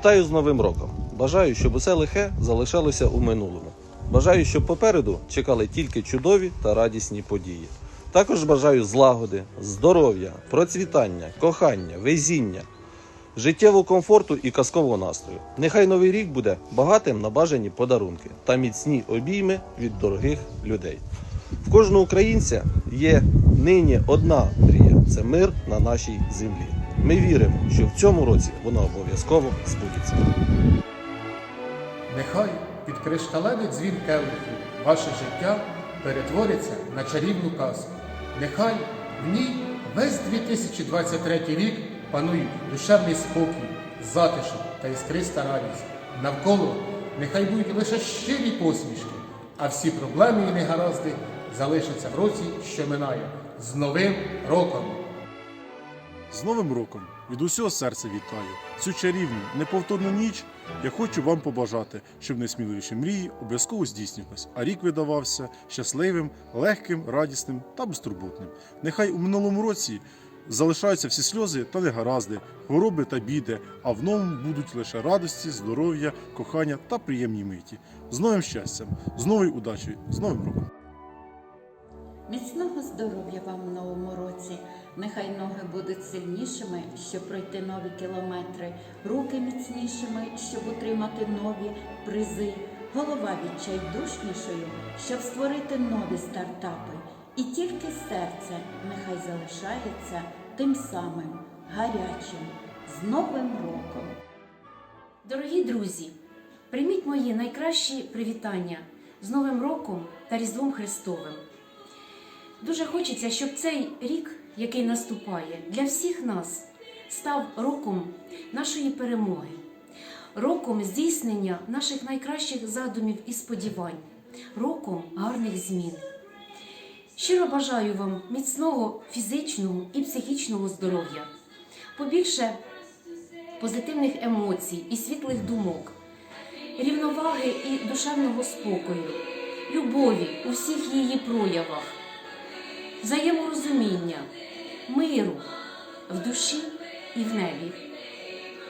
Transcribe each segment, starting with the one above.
Вітаю з Новим роком! Бажаю, щоб усе лихе залишалося у минулому. Бажаю, щоб попереду чекали тільки чудові та радісні події. Також бажаю злагоди, здоров'я, процвітання, кохання, везіння, життєвого комфорту і казкового настрою. Нехай новий рік буде багатим на бажані подарунки та міцні обійми від дорогих людей. В кожного українця є нині одна мрія це мир на нашій землі. Ми віримо, що в цьому році вона обов'язково збудеться. Нехай під кришталевий дзвін келихів ваше життя перетвориться на чарівну казку. Нехай в ній весь 2023 рік панують душевний спокій, затишок та іскриста радість. Навколо нехай будуть лише щирі посмішки, а всі проблеми і негаразди залишаться в році, що минає. З Новим роком! З Новим роком від усього серця вітаю. Цю чарівну, неповторну ніч я хочу вам побажати, щоб найсміливіші мрії обов'язково здійснювались, а рік видавався щасливим, легким, радісним та безтурботним. Нехай у минулому році залишаються всі сльози та негаразди, хвороби та біди, а в новому будуть лише радості, здоров'я, кохання та приємні миті. З новим щастям, з новою удачею, з новим роком! Міцного здоров'я вам в новому році. Нехай ноги будуть сильнішими, щоб пройти нові кілометри, руки міцнішими, щоб утримати нові призи, голова відчайдушнішою, щоб створити нові стартапи. І тільки серце нехай залишається тим самим гарячим з Новим роком. Дорогі друзі, прийміть мої найкращі привітання з Новим роком та Різдвом Христовим. Дуже хочеться, щоб цей рік, який наступає, для всіх нас став роком нашої перемоги, роком здійснення наших найкращих задумів і сподівань, роком гарних змін. Щиро бажаю вам міцного фізичного і психічного здоров'я, побільше позитивних емоцій і світлих думок, рівноваги і душевного спокою, любові у всіх її проявах, взаєморозуміння, миру в душі і в небі.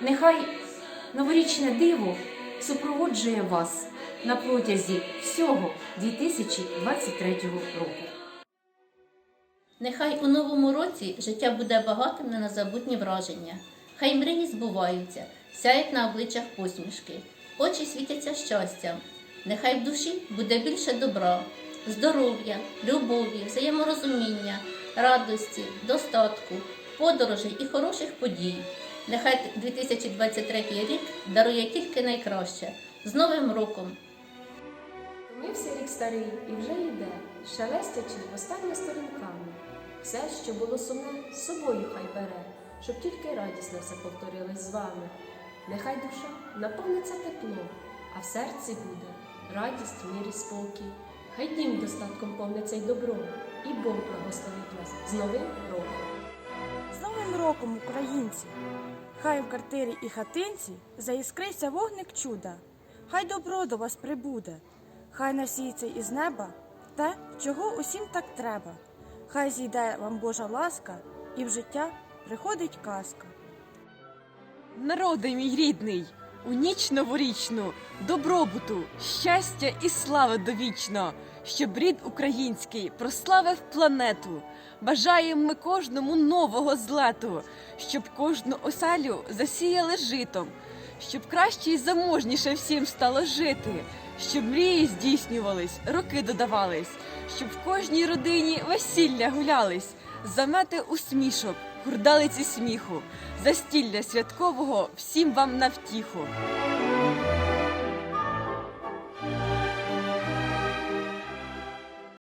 Нехай новорічне диво супроводжує вас на протязі всього 2023 року. Нехай у новому році життя буде багатим на незабутні враження. Хай мрії збуваються, сяють на обличчях посмішки, очі світяться щастям. Нехай в душі буде більше добра, здоров'я, любові, взаєморозуміння, радості, достатку, подорожей і хороших подій. Нехай 2023 рік дарує тільки найкраще. З Новим роком! Вмився рік старий і вже йде, шелестячи останніми сторінками. Все, що було сумне, з собою хай бере, щоб тільки радісно все повторилось з вами. Нехай душа наповниться теплом, а в серці буде радість, мир і спокій. Хай дім достатком повниться й добро, і Бог благословить вас з новим роком. З Новим роком, українці! Хай в квартирі і хатинці заіскриться вогник чуда, хай добро до вас прибуде, хай насіється із неба те, чого усім так треба. Хай зійде вам Божа ласка, і в життя приходить казка. Народи мій рідний, у ніч новорічну, добробуту, щастя і слави довічно, щоб рід український прославив планету. Бажаємо ми кожному нового злету, щоб кожну оселю засіяли житом, щоб краще і заможніше всім стало жити, щоб мрії здійснювались, роки додавались, щоб в кожній родині весілля гулялись, замети усмішок, гурдалиці сміху, застілля святкового всім вам на втіху.